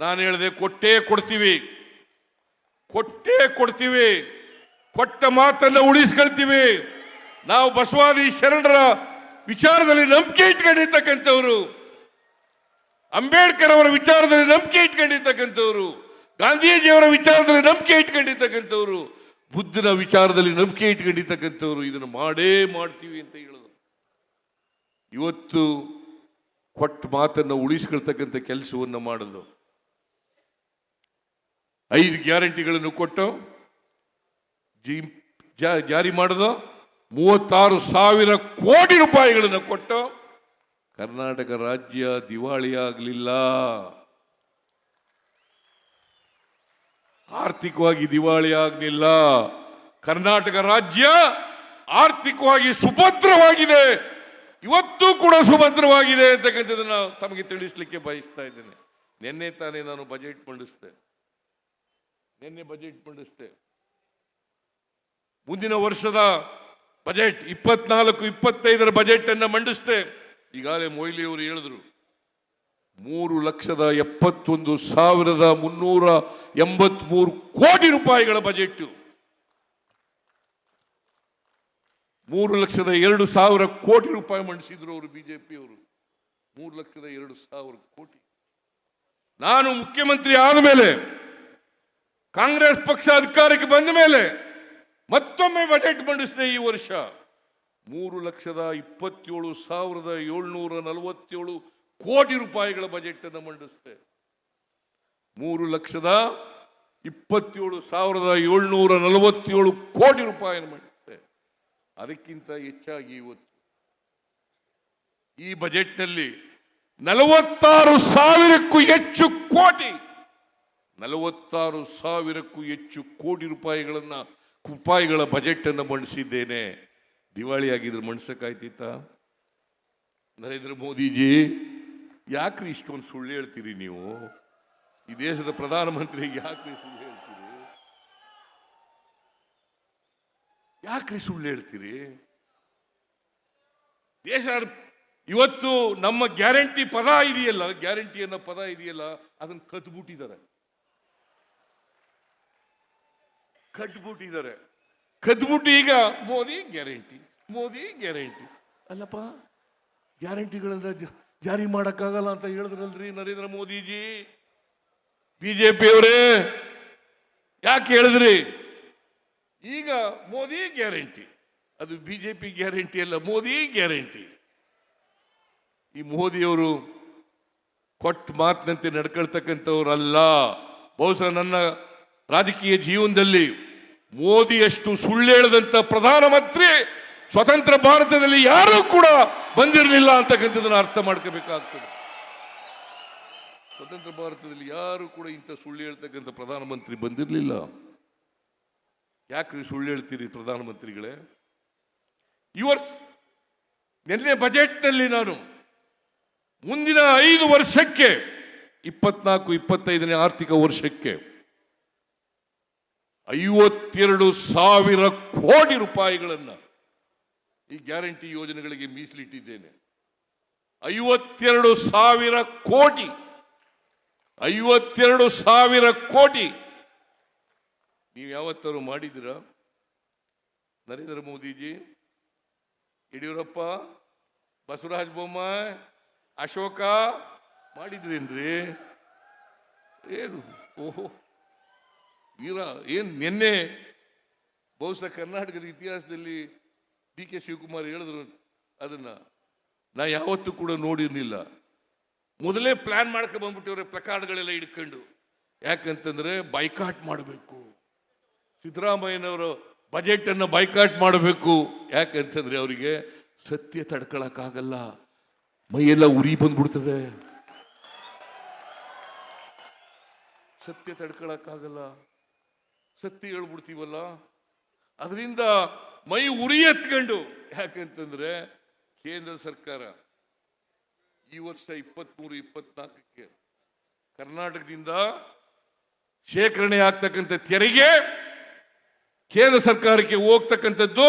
ನಾನು ಹೇಳಿದೆ ಕೊಟ್ಟೇ ಕೊಡ್ತೀವಿ. ಕೊಟ್ಟೇ ಕೊಡ್ತೀವಿ. ಕೊಟ್ಟ ಮಾತನ್ನ ಉಳಿಸ್ಕೊಳ್ತೀವಿ. ನಾವು ಬಸವಾದಿ ಶರಣರ ವಿಚಾರದಲ್ಲಿ ನಂಬಿಕೆ ಇಟ್ಕೊಂಡಿರ್ತಕ್ಕಂಥವ್ರು. ಅಂಬೇಡ್ಕರ್ ಅವರ ವಿಚಾರದಲ್ಲಿ ನಂಬಿಕೆ ಇಟ್ಕೊಂಡಿರ್ತಕ್ಕಂಥವ್ರು. ಗಾಂಧೀಜಿಯವರ ವಿಚಾರದಲ್ಲಿ ನಂಬಿಕೆ ಇಟ್ಕೊಂಡಿರ್ತಕ್ಕಂಥವ್ರು, ಬುದ್ಧನ ವಿಚಾರದಲ್ಲಿ ನಂಬಿಕೆ ಇಟ್ಕೊಂಡಿರ್ತಕ್ಕಂಥವ್ರು ಇದನ್ನು ಮಾಡೇ ಮಾಡ್ತೀವಿ ಅಂತ ಹೇಳೋದು. ಇವತ್ತು ಕೊಟ್ಟ ಮಾತನ್ನು ಉಳಿಸ್ಕೊಳ್ತಕ್ಕಂಥ ಕೆಲಸವನ್ನು ಮಾಡಲು ಐದು ಗ್ಯಾರಂಟಿಗಳನ್ನು ಕೊಟ್ಟು ಜಿ ಜಾರಿ ಮಾಡೋದು. ಮೂವತ್ತಾರು ಸಾವಿರ ಕೋಟಿ ರೂಪಾಯಿಗಳನ್ನು ಕೊಟ್ಟು ಕರ್ನಾಟಕ ರಾಜ್ಯ ದಿವಾಳಿ ಆಗಲಿಲ್ಲ ಆರ್ಥಿಕವಾಗಿ ದಿವಾಳಿ ಆಗಲಿಲ್ಲ. ಕರ್ನಾಟಕ ರಾಜ್ಯ ಆರ್ಥಿಕವಾಗಿ ಸುಭದ್ರವಾಗಿದೆ. ಇವತ್ತು ಕೂಡ ಸುಭದ್ರವಾಗಿದೆ ಅಂತಕ್ಕಂಥದ್ದನ್ನ ತಮಗೆ ತಿಳಿಸ್ಲಿಕ್ಕೆ ಬಯಸ್ತಾ ಇದ್ದೇನೆ. ನಿನ್ನೆ ತಾನೇ ನಾನು ಬಜೆಟ್ ಮಂಡಿಸಿದೆ. ನಿನ್ನೆ ಬಜೆಟ್ ಮಂಡಿಸಿದೆ. ಮುಂದಿನ ವರ್ಷದ ಬಜೆಟ್ ಇಪ್ಪತ್ನಾಲ್ಕು, ಇಪ್ಪತ್ತೈದರ ಬಜೆಟ್ ಅನ್ನ ಮಂಡಿಸಿದೆ. ಈಗಾಗಲೇ ಮೊಯ್ಲಿ ಅವರು ಹೇಳಿದ್ರು ಮೂರು ಲಕ್ಷದ ಎಪ್ಪತ್ತೊಂದು ಸಾವಿರದ ಮುನ್ನೂರ ಎಂಬತ್ಮೂರು ಕೋಟಿ ರೂಪಾಯಿಗಳ ಬಜೆಟ್ ಮೂರು ಲಕ್ಷದ ಎರಡು ಸಾವಿರ ಕೋಟಿ ರೂಪಾಯಿ ಮಂಡಿಸಿದ್ರು ಅವರು ಬಿಜೆಪಿಯವರು. ಮೂರು ಲಕ್ಷದ ಎರಡು ಸಾವಿರ ಕೋಟಿ. ನಾನು ಮುಖ್ಯಮಂತ್ರಿ ಆದ ಮೇಲೆ, ಕಾಂಗ್ರೆಸ್ ಪಕ್ಷ ಅಧಿಕಾರಕ್ಕೆ ಬಂದ ಮೇಲೆ ಮತ್ತೊಮ್ಮೆ ಬಜೆಟ್ ಮಂಡಿಸಿದೆ ಈ ವರ್ಷ. ಮೂರು ಲಕ್ಷದ ಇಪ್ಪತ್ತೇಳು ಸಾವಿರದ ಏಳ್ನೂರ ನಲವತ್ತೇಳು ಕೋಟಿ ರೂಪಾಯಿಗಳ ಬಜೆಟ್ ಅನ್ನು ಮಂಡಿಸಿದೆ. ಮೂರು ಲಕ್ಷದ ಇಪ್ಪತ್ತೇಳು ಸಾವಿರದ ಏಳ್ನೂರ ನಲವತ್ತೇಳು ಕೋಟಿ ರೂಪಾಯಿಯನ್ನು ಮಂಡಿಸಿದೆ. ಅದಕ್ಕಿಂತ ಹೆಚ್ಚಾಗಿ ಇವತ್ತು. ಈ ಬಜೆಟ್ನಲ್ಲಿ ನಲವತ್ತಾರು ಸಾವಿರಕ್ಕೂ ಹೆಚ್ಚು ಕೋಟಿ, ನಲವತ್ತಾರು ಸಾವಿರಕ್ಕೂ ಹೆಚ್ಚು ಕೋಟಿ ರೂಪಾಯಿಗಳನ್ನು ರೂಪಾಯಿಗಳ ಬಜೆಟ್ ಅನ್ನು ಮಂಡಿಸಿದ್ದೇನೆ. ದಿವಾಳಿ ಆಗಿದ್ರೆ ಮಂಡಿಸಕ್ಕಾಯ್ತಿತ್ತ? ನರೇಂದ್ರ ಮೋದಿಜಿ ಯಾಕ್ರಿ ಇಷ್ಟೊಂದು ಸುಳ್ಳು ಹೇಳ್ತೀರಿ ನೀವು? ಈ ದೇಶದ ಪ್ರಧಾನಮಂತ್ರಿ ಯಾಕ್ರಿ ಸುಳ್ಳು ಹೇಳ್ತೀರಿ? ಯಾಕ್ರಿ ಸುಳ್ಳು ಹೇಳ್ತೀರಿ? ದೇಶ ಇವತ್ತು ನಮ್ಮ ಗ್ಯಾರಂಟಿ ಪದ ಇದೆಯಲ್ಲ, ಗ್ಯಾರಂಟಿ ಅನ್ನೋ ಪದ ಇದೆಯಲ್ಲ, ಅದನ್ನ ಕದ್ಬಿಟ್ಟಿದ್ದಾರೆ ಕಟ್ಬಿಟ್ಟಿದ್ದಾರೆ. ಕದ್ಬಿಟ್ಟು ಈಗ ಮೋದಿ ಗ್ಯಾರಂಟಿ ಮೋದಿ ಗ್ಯಾರಂಟಿ. ಅಲ್ಲಪ್ಪ, ಗ್ಯಾರಂಟಿಗಳನ್ನ ಜ- ಜಾರಿ ಮಾಡಕ್ಕಾಗಲ್ಲ ಅಂತ ಹೇಳಿದ್ರಲ್ರಿ ನರೇಂದ್ರ ಮೋದಿಜಿ. ಬಿಜೆಪಿ ಅವರೇ ಯಾಕೆ ಹೇಳಿದ್ರಿ? ಈಗ ಮೋದಿ ಗ್ಯಾರಂಟಿ. ಅದು ಬಿಜೆಪಿ ಗ್ಯಾರಂಟಿ ಅಲ್ಲ, ಮೋದಿ ಗ್ಯಾರಂಟಿ. ಈ ಮೋದಿಯವರು ಕೊಟ್ಟ ಮಾತಿನಂತೆ ನಡ್ಕೊಳ್ತಕ್ಕಂಥವ್ರಲ್ಲ. ಬಹುಶಃ ನನ್ನ ರಾಜಕೀಯ ಜೀವನದಲ್ಲಿ ಮೋದಿಯಷ್ಟು ಸುಳ್ಳು ಪ್ರಧಾನಮಂತ್ರಿ ಸ್ವತಂತ್ರ ಭಾರತದಲ್ಲಿ ಯಾರೂ ಕೂಡ ಬಂದಿರಲಿಲ್ಲ ಅಂತಕ್ಕಂಥದ್ದನ್ನು ಅರ್ಥ ಮಾಡ್ಕೋಬೇಕಾಗ್ತದೆ. ಸ್ವತಂತ್ರ ಭಾರತದಲ್ಲಿ ಯಾರು ಕೂಡ ಇಂಥ ಸುಳ್ಳು ಹೇಳ್ತಕ್ಕಂಥ ಪ್ರಧಾನಮಂತ್ರಿ ಬಂದಿರಲಿಲ್ಲ. ಯಾಕ್ರಿ ಸುಳ್ಳು ಹೇಳ್ತೀರಿ ಪ್ರಧಾನಮಂತ್ರಿಗಳೇ? ಇವರ್ ನಿನ್ನೆ ಬಜೆಟ್ನಲ್ಲಿ ನಾನು ಮುಂದಿನ ಐದು ವರ್ಷಕ್ಕೆ, ಇಪ್ಪತ್ನಾಲ್ಕು, ಇಪ್ಪತ್ತೈದನೇ ಆರ್ಥಿಕ ವರ್ಷಕ್ಕೆ ಐವತ್ತೆರಡು ಸಾವಿರ ಕೋಟಿ ರೂಪಾಯಿಗಳನ್ನ ಈ ಗ್ಯಾರಂಟಿ ಯೋಜನೆಗಳಿಗೆ ಮೀಸಲಿಟ್ಟಿದ್ದೇನೆ. ಐವತ್ತೆರಡು ಸಾವಿರ ಕೋಟಿ, ಐವತ್ತೆರಡು ಸಾವಿರ ಕೋಟಿ. ನೀವು ಯಾವತ್ತಾರು ಮಾಡಿದ್ದೀರಾ? ನರೇಂದ್ರ ಮೋದಿಜಿ, ಯಡಿಯೂರಪ್ಪ, ಬಸವರಾಜ ಬೊಮ್ಮಾಯಿ, ಅಶೋಕ ಮಾಡಿದ್ರೇನ್ರಿ? ಏನು? ಓಹೋ. ವೀರ ಏನ್ ನಿನ್ನೆ ಬಹುಶಃ ಕರ್ನಾಟಕದ ಇತಿಹಾಸದಲ್ಲಿ ಡಿ ಕೆ ಶಿವಕುಮಾರ್ ಹೇಳಿದ್ರು ಅದನ್ನ, ನಾ ಯಾವತ್ತೂ ಕೂಡ ನೋಡಿರಲಿಲ್ಲ. ಮೊದಲೇ ಪ್ಲಾನ್ ಮಾಡ್ಕೊ ಬಂದ್ಬಿಟ್ಟಿವ್ರೆ ಪ್ರಕಾರಗಳೆಲ್ಲ ಹಿಡ್ಕೊಂಡು. ಯಾಕಂತಂದ್ರೆ ಬೈಕಾಟ್ ಮಾಡಬೇಕು. ಸಿದ್ದರಾಮಯ್ಯನವರು ಬಜೆಟ್ ಅನ್ನು ಬೈಕಾಟ್ ಮಾಡಬೇಕು. ಯಾಕಂತಂದ್ರೆ ಅವರಿಗೆ ಸತ್ಯ ತಡ್ಕೊಳಕ್ಕಾಗಲ್ಲ. ಮೈಯೆಲ್ಲ ಉರಿ ಬಂದ್ಬಿಡ್ತದೆ. ಸತ್ಯ ತಡ್ಕೊಳಕ್ಕಾಗಲ್ಲ. ಸತ್ಯ ಹೇಳ್ಬಿಡ್ತೀವಲ್ಲ. ಅದರಿಂದ ಮೈ ಉರಿ ಎತ್ಕೊಂಡು ಯಾಕಂತಂದ್ರೆ ಕೇಂದ್ರ ಸರ್ಕಾರ ಈ ವರ್ಷ ಇಪ್ಪತ್ಮೂರು, ಇಪ್ಪತ್ನಾಲ್ಕಕ್ಕೆ ಕರ್ನಾಟಕದಿಂದ ಶೇಖರಣೆ ಆಗ್ತಕ್ಕಂಥ ತೆರಿಗೆ ಕೇಂದ್ರ ಸರ್ಕಾರಕ್ಕೆ ಹೋಗ್ತಕ್ಕಂಥದ್ದು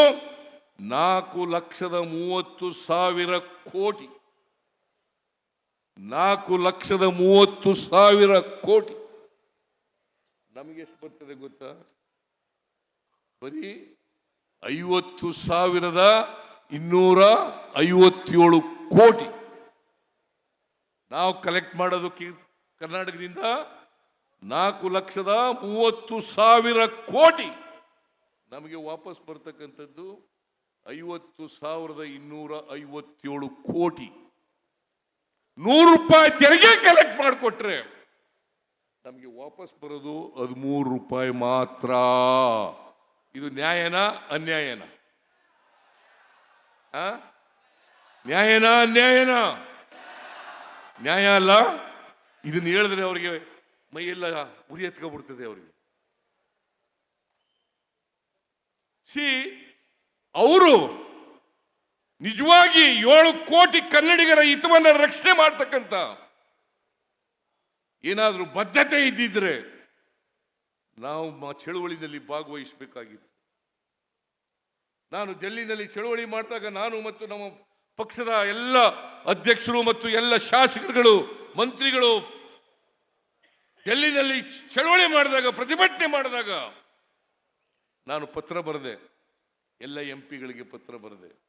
ನಾಲ್ಕು ಲಕ್ಷದ ಮೂವತ್ತು ಸಾವಿರ ಕೋಟಿ. ನಾಲ್ಕು ಲಕ್ಷದ ಮೂವತ್ತು ಸಾವಿರ ಕೋಟಿ. ನಮಗೆ ಎಷ್ಟು ಬರ್ತದೆ ಗೊತ್ತಾ? ಬರೀ ಐವತ್ತು ಸಾವಿರದ ಇನ್ನೂರ ಐವತ್ತೇಳು ಕೋಟಿ. ನಾವು ಕಲೆಕ್ಟ್ ಮಾಡೋದು ಕರ್ನಾಟಕದಿಂದ ನಾಲ್ಕು ಲಕ್ಷದ ಮೂವತ್ತು ಸಾವಿರ ಕೋಟಿ. ನಮಗೆ ವಾಪಸ್ ಬರ್ತಕ್ಕಂಥದ್ದು ಐವತ್ತು ಸಾವಿರದ ಇನ್ನೂರ ಐವತ್ತೇಳು ಕೋಟಿ. ನೂರು ರೂಪಾಯಿ ತೆರಿಗೆ ಕಲೆಕ್ಟ್ ಮಾಡಿಕೊಟ್ರೆ ನಮಗೆ ವಾಪಸ್ ಬರೋದು ಹದಿಮೂರು ರೂಪಾಯಿ ಮಾತ್ರ. ಇದು ನ್ಯಾಯನ ಅನ್ಯಾಯನ? ನ್ಯಾಯನ ಅನ್ಯಾಯನ? ನ್ಯಾಯ ಅಲ್ಲ? ಇದನ್ನ ಹೇಳಿದ್ರೆ ಅವರಿಗೆ ಮೈಯೆಲ್ಲ ಉರಿ ಎತ್ಕೊಬಿಡ್ತದೆ ಅವರಿಗೆ. ಸಿ, ಅವರು ನಿಜವಾಗಿ ಏಳು ಕೋಟಿ ಕನ್ನಡಿಗರ ಹಿತವನ್ನ ರಕ್ಷಣೆ ಮಾಡ್ತಕ್ಕಂಥ ಏನಾದರೂ ಬದ್ಧತೆ ಇದ್ದಿದ್ರೆ ನಾವು ಮ- ಚಳುವಳಿನಲ್ಲಿ ಭಾಗವಹಿಸಬೇಕಾಗಿತ್ತು. ನಾನು ಡೆಲ್ಲಿನಲ್ಲಿ ಚಳುವಳಿ ಮಾಡಿದಾಗ ನಾನು ಮತ್ತು ನಮ್ಮ ಪಕ್ಷದ ಎಲ್ಲ ಅಧ್ಯಕ್ಷರು ಮತ್ತು ಎಲ್ಲ ಶಾಸಕರುಗಳು, ಮಂತ್ರಿಗಳು ಡೆಲ್ಲಿನಲ್ಲಿ ಚಳುವಳಿ ಮಾಡಿದಾಗ, ಪ್ರತಿಭಟನೆ ಮಾಡಿದಾಗ ನಾನು ಪತ್ರ ಬರೆದೆ. ಎಲ್ಲ ಎಂ ಪಿಗಳಿಗೆ ಪತ್ರ ಬರೆದೆ.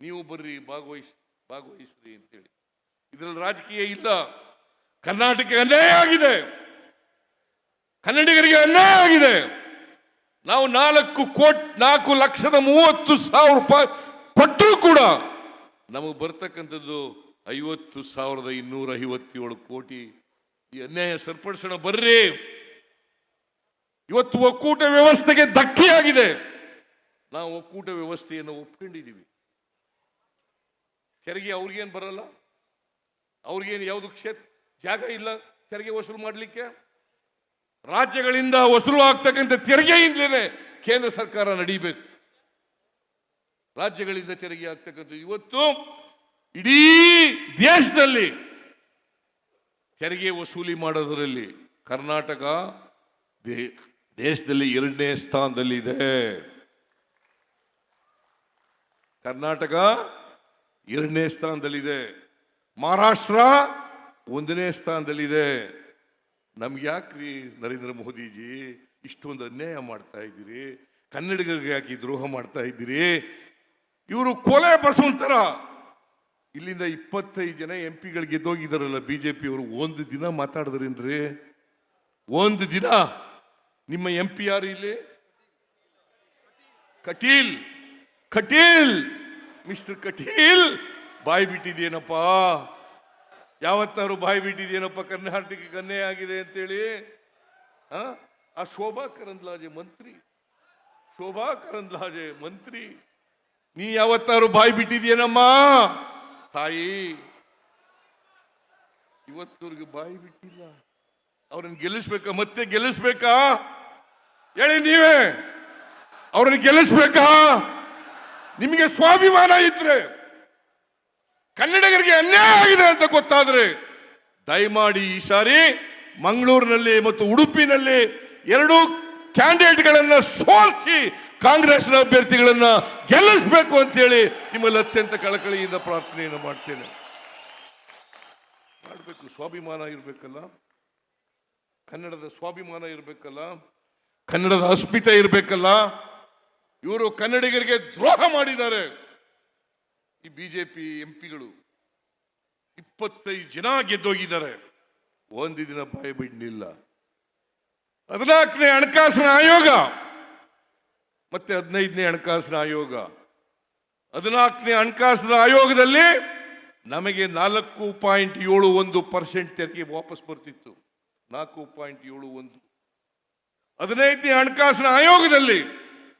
ನೀವು ಬರ್ರಿ, ಭಾಗವಹಿಸ್, ಭಾಗವಹಿಸ್ರಿ ಅಂತೇಳಿ. ಇದರಲ್ಲಿ ರಾಜಕೀಯ ಇಲ್ಲ. ಕರ್ನಾಟಕ ಅನ್ಯಾಯ ಆಗಿದೆ. ಕನ್ನಡಿಗರಿಗೆ ಅನ್ಯಾಯ ಆಗಿದೆ. ನಾವು ನಾಲ್ಕು ಕೋಟ್, ನಾಲ್ಕು ಲಕ್ಷದ ಮೂವತ್ತು ಸಾವಿರ ರೂಪಾಯಿ ಕೊಟ್ಟರೂ ಕೂಡ ನಮಗೆ ಬರ್ತಕ್ಕಂಥದ್ದು ಐವತ್ತು ಸಾವಿರದ ಇನ್ನೂರ ಐವತ್ತೇಳು ಕೋಟಿ. ಈ ಅನ್ಯಾಯ ಸರಿಪಡಿಸೋಣ, ಬರ್ರಿ. ಇವತ್ತು ಒಕ್ಕೂಟ ವ್ಯವಸ್ಥೆಗೆ ಧಕ್ಕೆಯಾಗಿದೆ ನಾವು ಒಕ್ಕೂಟ ವ್ಯವಸ್ಥೆಯನ್ನು ಒಪ್ಕೊಂಡಿದ್ದೀವಿ. ತೆರಿಗೆ ಅವ್ರಿಗೇನು ಬರಲ್ಲ? ಅವ್ರಿಗೇನು ಯಾವುದು ಕ್ಷೇತ್ರ? ಜಾಗ ಇಲ್ಲ, ತೆರಿಗೆ ವಸೂಲು ಮಾಡಲಿಕ್ಕೆ? ರಾಜ್ಯಗಳಿಂದ ವಸೂಲು ಆಗ್ತಕ್ಕಂಥ ತೆರಿಗೆಯಿಂದಲೇ ಕೇಂದ್ರ ಸರ್ಕಾರ ನಡೀಬೇಕು. ರಾಜ್ಯಗಳಿಂದ ತೆರಿಗೆ ಆಗ್ತಕ್ಕಂಥ ಇವತ್ತು ಇಡೀ ದೇಶದಲ್ಲಿ ತೆರಿಗೆ ವಸೂಲಿ ಮಾಡೋದರಲ್ಲಿ ಕರ್ನಾಟಕ ದೇಶದಲ್ಲಿ ಎರಡನೇ ಸ್ಥಾನದಲ್ಲಿದೆ. ಕರ್ನಾಟಕ ಎರಡನೇ ಸ್ಥಾನದಲ್ಲಿದೆ. ಮಹಾರಾಷ್ಟ್ರ ಒಂದನೇ ಸ್ಥಾನದಲ್ಲಿದೆ. ನಮ್ಗೆ ಯಾಕ್ರಿ ನರೇಂದ್ರ ಮೋದಿಜಿ, ಇಷ್ಟೊಂದು ಅನ್ಯಾಯ ಮಾಡ್ತಾ ಇದ್ದೀರಿ, ಕನ್ನಡಿಗರಿಗೆ ಯಾಕೆ ದ್ರೋಹ ಮಾಡ್ತಾ ಇದ್ದೀರಿ? ಇವರು ಕೊಲೆ ಬಸವಂತರ! ಇಲ್ಲಿಂದ ಇಪ್ಪತ್ತೈದು ಜನ ಎಂ ಪಿಗಳು ಗೆದ್ದೋಗಿದ್ದಾರಲ್ಲ, ಬಿ ಜೆ ಪಿಯವರು ಒಂದು ದಿನ ಮಾತಾಡಿದ್ರೇನ್ರಿ? ಒಂದು ದಿನ! ನಿಮ್ಮ ಎಂ ಪಿ ಯಾರು ಇಲ್ಲಿ? ಕಟೀಲ್! ಕಟೀಲ್! ಮಿಸ್ಟರ್ ಕಟೀಲ್! ಬಾಯಿ ಬಿಟ್ಟಿದೇನಪ್ಪ ಯಾವತ್ತಾರು ಬಾಯಿ ಬಿಟ್ಟಿದೇನಪ್ಪ ಕರ್ನಾಟಕಕ್ಕೆ ಕನ್ನೆ ಆಗಿದೆ ಅಂತೇಳಿ? ಆ? ಶೋಭಾ ಕರಂದ್ಲಾಜೆ ಮಂತ್ರಿ. ಶೋಭಾ ಕರಂದ್ಲಾಜೆ ಮಂತ್ರಿ. ನೀ ಯಾವತ್ತಾರು ಬಾಯಿ ಬಿಟ್ಟಿದ್ಯೇನಮ್ಮ ತಾಯಿ ಇವತ್ತವ್ರಿಗೆ ಬಾಯಿ ಬಿಟ್ಟಿಲ್ಲ. ಅವ್ರನ್ನ ಗೆಲ್ಲಿಸ್ಬೇಕಾ? ಮತ್ತೆ ಗೆಲ್ಲಿಸ್ಬೇಕಾ? ಹೇಳಿ ನೀವೇ. ಅವ್ರನ್ನ ಗೆಲ್ಲಿಸ್ಬೇಕಾ? ನಿಮಗೆ ಸ್ವಾಭಿಮಾನ ಇದ್ರೆ. ಕನ್ನಡಿಗರಿಗೆ ಅನ್ಯಾಯ ಆಗಿದೆ ಅಂತ ಗೊತ್ತಾದ್ರೆ ದಯಮಾಡಿ ಈ ಸಾರಿ ಮಂಗಳೂರಿನಲ್ಲಿ ಮತ್ತು ಉಡುಪಿನಲ್ಲಿ ಎರಡು ಕ್ಯಾಂಡಿಡೇಟ್ಗಳನ್ನ ಸೋಲಿಸಿ ಕಾಂಗ್ರೆಸ್ನ ಅಭ್ಯರ್ಥಿಗಳನ್ನ ಗೆಲ್ಲಿಸಬೇಕು ಅಂತೇಳಿ ನಿಮ್ಮಲ್ಲಿ ಅತ್ಯಂತ ಕಳಕಳಿಯಿಂದ ಪ್ರಾರ್ಥನೆಯನ್ನು ಮಾಡ್ತೇನೆ. ಮಾಡಬೇಕು, ಸ್ವಾಭಿಮಾನ ಇರಬೇಕಲ್ಲ. ಕನ್ನಡದ ಸ್ವಾಭಿಮಾನ ಇರಬೇಕಲ್ಲ. ಕನ್ನಡದ ಅಸ್ಮಿತೆ ಇರಬೇಕಲ್ಲ. ಇವರು ಕನ್ನಡಿಗರಿಗೆ ದ್ರೋಹ ಮಾಡಿದ್ದಾರೆ. ಈ ಬಿಜೆಪಿ ಎಂ ಪಿಗಳು ಇಪ್ಪತ್ತೈದು ಜನ ಗೆದ್ದೋಗಿದ್ದಾರೆ. ಒಂದು ದಿನ ಭಯ ಬಿಡಲಿಲ್ಲ. ಹದಿನಾಲ್ಕನೇ ಹಣಕಾಸಿನ ಆಯೋಗ, ಮತ್ತೆ ಹದಿನೈದನೇ ಹಣಕಾಸಿನ ಆಯೋಗ. ಹದಿನಾಲ್ಕನೇ ಹಣಕಾಸಿನ ಆಯೋಗದಲ್ಲಿ ನಮಗೆ ನಾಲ್ಕು ಪಾಯಿಂಟ್ ಏಳು ಒಂದು ಪರ್ಸೆಂಟ್ ತೆರಿಗೆ ವಾಪಸ್ ಬರ್ತಿತ್ತು. ನಾಲ್ಕು ಪಾಯಿಂಟ್ ಏಳು ಒಂದು. ಹದಿನೈದನೇ ಹಣಕಾಸಿನ ಆಯೋಗದಲ್ಲಿ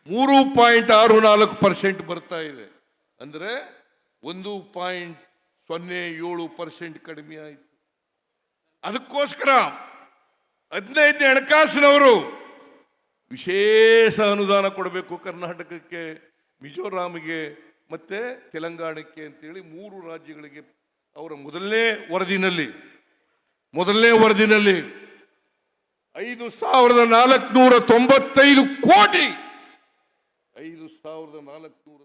ಮೂರು ಪಾಯಿಂಟ್ ಆರು ನಾಲ್ಕು ಪರ್ಸೆಂಟ್ ಬರ್ತಾ ಇದೆ. ಅಂದ್ರೆ ಒಂದು ಪಾಯಿಂಟ್ ಸೊನ್ನೆ ಏಳು ಪರ್ಸೆಂಟ್ ಕಡಿಮೆ ಆಯಿತು. ಅದಕ್ಕೋಸ್ಕರ ಹದಿನೈದನೇ ಹಣಕಾಸಿನವರು ವಿಶೇಷ ಅನುದಾನ ಕೊಡಬೇಕು ಕರ್ನಾಟಕಕ್ಕೆ, ಮಿಜೋರಾಂಗೆ ಮತ್ತು ತೆಲಂಗಾಣಕ್ಕೆ ಅಂತೇಳಿ ಮೂರು ರಾಜ್ಯಗಳಿಗೆ ಅವರ ಮೊದಲನೇ ವರದಿನಲ್ಲಿ ಮೊದಲನೇ ವರದಿನಲ್ಲಿ ಐದು ಸಾವಿರದ ನಾಲ್ಕುನೂರ ತೊಂಬತ್ತೈದು ಕೋಟಿ, ಐದು ಸಾವಿರದ ನಾಲ್ಕುನೂರ